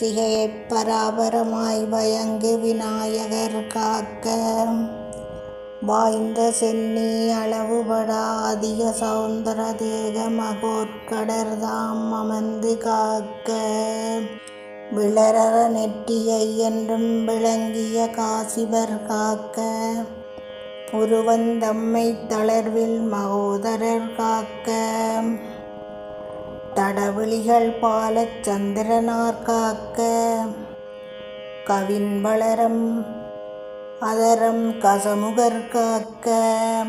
சிகையைப் பராபரமாய் வயங்கு விநாயகர் காக்க. வாய்ந்த சென்னி அளவுபடா அதிக சௌந்தர தேக மகோற்கடர்தாம் அமர்ந்து காக்க. விளரற நெற்றியை என்றும் விளங்கிய காசிவர் காக்க. புருவந்தம்மை தளர்வில் மகோதரர் காக்க. தடவிழிகள் பாலச் சந்திரனார் காக்க. கவின் வளரம் அதரம் கசமுகர் காக்க.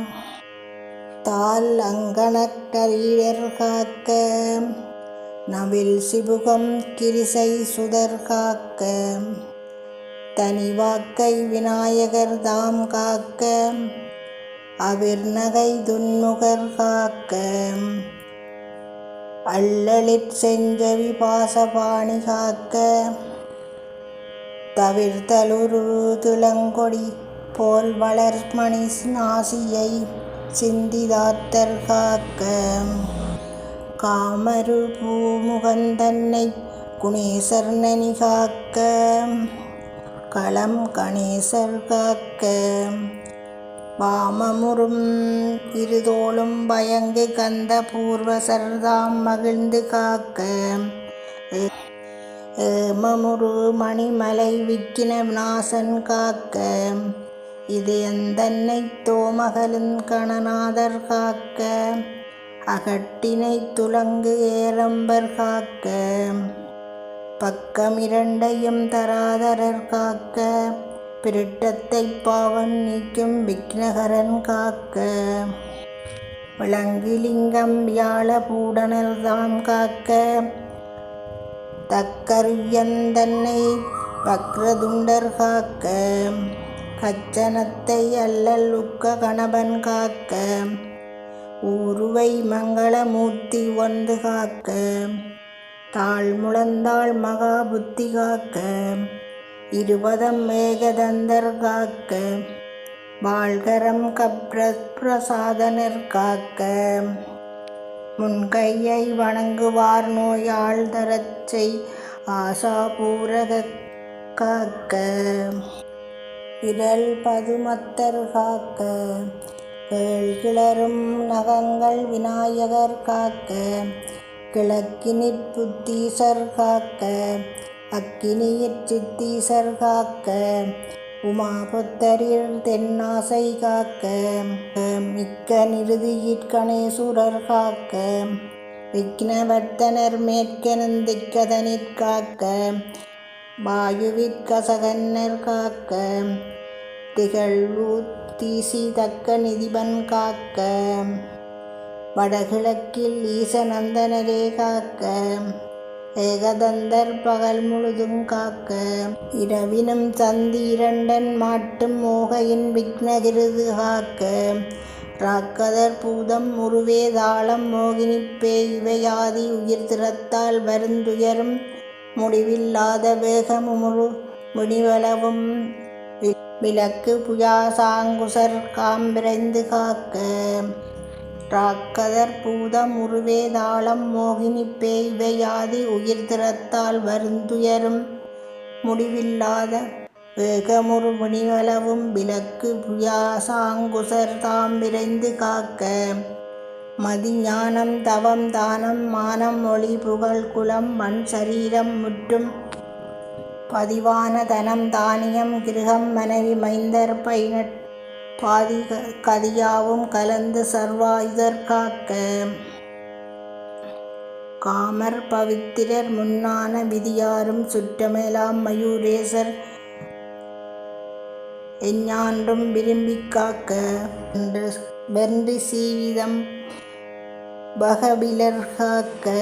தால் அங்கணக்கரீடர் காக்க. நவில் சிபுகம் கிரிசை சுதர் காக்க. தனிவாக்கை விநாயகர் தாம் காக்க. அவிர்நகை துன்முகர் காக்க. அல்லலிற் செஞ்சவி பாசபாணி காக்க தவிர்த்தலுரு துளங்கொடி போல் வளர்மணி நாசியை சிந்திதாத்தர் காக்க. காமரு பூமுகந்தன்னை குணேசர் நனி காக்க. களம் கணேசர் காக்க. வாமமுறும் இருதோளும் பயங்கு கந்த பூர்வசர்தாம் மகிழ்ந்து காக்க. ஏமமுரு மணிமலை விக்கின நாசன் காக்க. இது எந்தன்னை தோமகலின் கணநாதர் காக்க. அகட்டினை துலங்கு ஏரம்பர் காக்க. பக்கமிரண்டையும் தராதரர் காக்க. பிரிட்டத்தை பாவன் நீக்கும் விக்னகரன் காக்க. விளங்கிலிங்கம் வியாழ பூடனல் தாம் காக்க. தக்கரியந்தன்னை வக்ரதுண்டர் காக்க. கச்சனத்தை அல்லல் உக்க கணபன் காக்க. ஊருவை மங்களமூர்த்தி வந்து காக்க. தாழ் முழந்தாள் மகாபுத்தி காக்க. இருபதம் மேகதந்தர் காக்க வாழ்கரம் கப்ரசாதனர் காக்க. முன்கையை வணங்குவார் நோயாள் தரச்சை ஆசாபூரக காக்க. விரல் பதுமத்தர் காக்க கேழ்கிளரும் நகங்கள் விநாயகர் காக்க. கிழக்கினிற் புத்தீசர் காக்க அக்கினியிற் சித்தீசர் காக்க உமாபுத்தரில் தென்னாசை காக்க மிக்க நிறுதியிற்கணேசுரர் காக்க விக்னவர்த்தனர் மேற்கனந்திக்கதனிற் காக்க வாயுவிற்கசகன்னர் காக்க திகழ்வூத்தீசி தக்க நிதிபன் காக்க வடகிழக்கில் ஈசநந்தனரே காக்க ஏகதந்தர் பகல் முழுதும் காக்க இரவினும் சந்தி இரண்டன் மாட்டும் மோகையின் விக்னகிருது காக்க. ராக்கதர் பூதம் உருவே தாளம் மோகினிப்பே இவையாதி உயிர் திறத்தால் வருந்துயரும் முடிவில்லாத வேகமுழு முடிவளவும் விளக்கு புயாசாங்குசர் காம்பிரைந்து காக்க. ராக்கதர் பூதம் உருவேதாளம் மோகினி பேய் இவையாதி உயிர் திறத்தால் வருந்துயரும். முடிவில்லாத வேகமுறு முனிவளவும் விளக்கு புயாசாங்குசர் தாம் விரைந்து காக்க. மதிஞானம் தவம் தானம் மானம் ஒளி புகழ் குலம் மண் சரீரம் முற்றும். பதிவான தனம் தானியம் கிருகம் மனைவி மைந்தர் பைனட் பாதி கதியாவும் கலந்து சர்வாயுதர் காக்க. காமர் பவித்திரர் முன்னான விதியாரும் சுற்றமெலாம் மயூரேசர் எஞ்ஞான்றும் விரும்பி காக்க. வென்றி சீவிதம் பகபிலர் காக்க.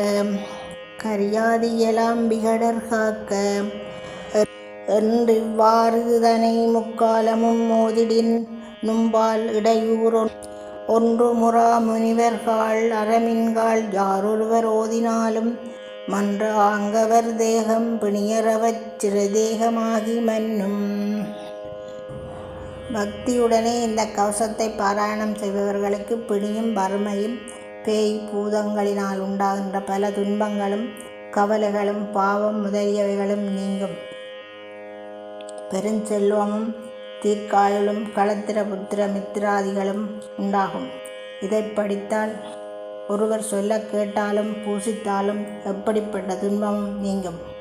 கரியாதியலாம் விகடர் காக்க. என்றிவ்வாறு தனை முக்காலமும் மோதிடின் நும்பால் இடையூறு ஒன்று முறா முனிவர்கள் அறமின்கால் யாரொருவர் ஓதினாலும் மன்ற ஆங்கவர் தேகம் பிணியறவச் சிறுதேகமாகி மன்னும். பக்தியுடனே இந்த கவசத்தை பாராயணம் செய்பவர்களுக்கு பிணியும் வறுமையும் பேய் பூதங்களினால் உண்டாகின்ற பல துன்பங்களும் கவலைகளும் பாவம் முதலியவைகளும் நீங்கும். பெருஞ்செல்வமும் தீர்க்காயுளும் களத்திர புத்திர மித்திராதிகளும் உண்டாகும். இதை படித்தால் ஒருவர் சொல்ல கேட்டாலும் பூசித்தாலும் எப்படிப்பட்ட துன்பமும் நீங்கும்?